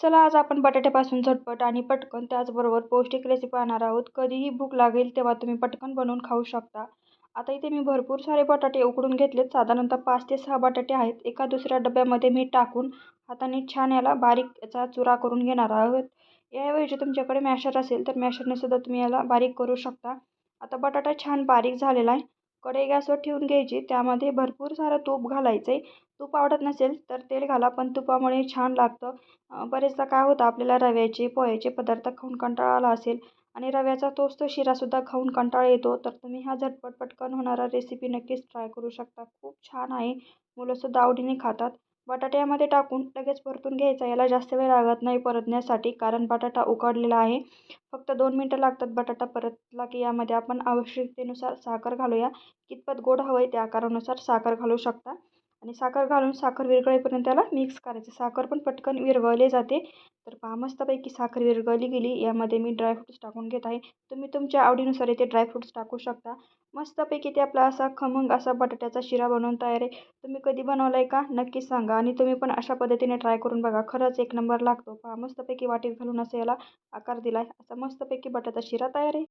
चला आज आपण बटाट्यापासून झटपट आणि पटकन त्याचबरोबर पौष्टिक रेसिपी पाहणार आहोत. कधीही भूक लागेल तेव्हा तुम्ही पटकन बनवून खाऊ शकता. आता इथे मी भरपूर सारे बटाटे उकडून घेतलेत. साधारणतः पाच ते सहा बटाटे आहेत. एका दुसऱ्या डब्यामध्ये मी टाकून हाताने छान याला बारीक याचा चुरा करून घेणार आहोत. याऐवजी तुमच्याकडे मॅशर असेल तर मॅशरने सुद्धा तुम्ही याला बारीक करू शकता. आता बटाटा छान बारीक झालेला आहे. कढई गॅसवर ठेवून घ्यायची. त्यामध्ये भरपूर सारं तूप घालायचं आहे तूप आवडत नसेल तर तेल घाला पण तुपामुळे छान लागतं. बरेचदा काय होतं आपल्याला रव्याचे पोह्याचे पदार्थ खाऊन कंटाळा आला असेल आणि रव्याचा तोच तो शिरासुद्धा खाऊन कंटाळा येतो तर तुम्ही हा झटपट पटकन होणारा रेसिपी नक्कीच ट्राय करू शकता. खूप छान आहे. मुलंसुद्धा आवडीने खातात. बटाटे यामध्ये टाकून लगेच परतून घ्यायचा. याला जास्त वेळ लागत नाही परतण्यासाठी कारण बटाटा उकडलेला आहे. फक्त दोन मिनटं लागतात बटाटा परतला की यामध्ये आपण आवश्यकतेनुसार साखर घालूया. कितपत गोड हवं आहे त्या आकारानुसार साखर घालू शकता. आणि साखर घालून साखर विरघळेपर्यंत त्याला मिक्स करायचं. साखर पण पटकन विरघळले जाते. तर पहा मस्तपैकी साखर विरघळली गेली. यामध्ये मी ड्रायफ्रूट्स टाकून घेत आहे. तुम्ही तुमच्या आवडीनुसार इथे ड्रायफ्रूट्स टाकू शकता. मस्तपैकी ते आपला असा खमंग असा बटाट्याचा शिरा बनवून तयार आहे. तुम्ही कधी बनवला आहे का? नक्कीच सांगा. आणि तुम्ही पण अशा पद्धतीने ट्राय करून बघा. खरंच एक नंबर लागतो. पहा मस्तपैकी वाटीत घालून असं याला आकार दिला आहे असा मस्तपैकी बटाटा शिरा तयार आहे.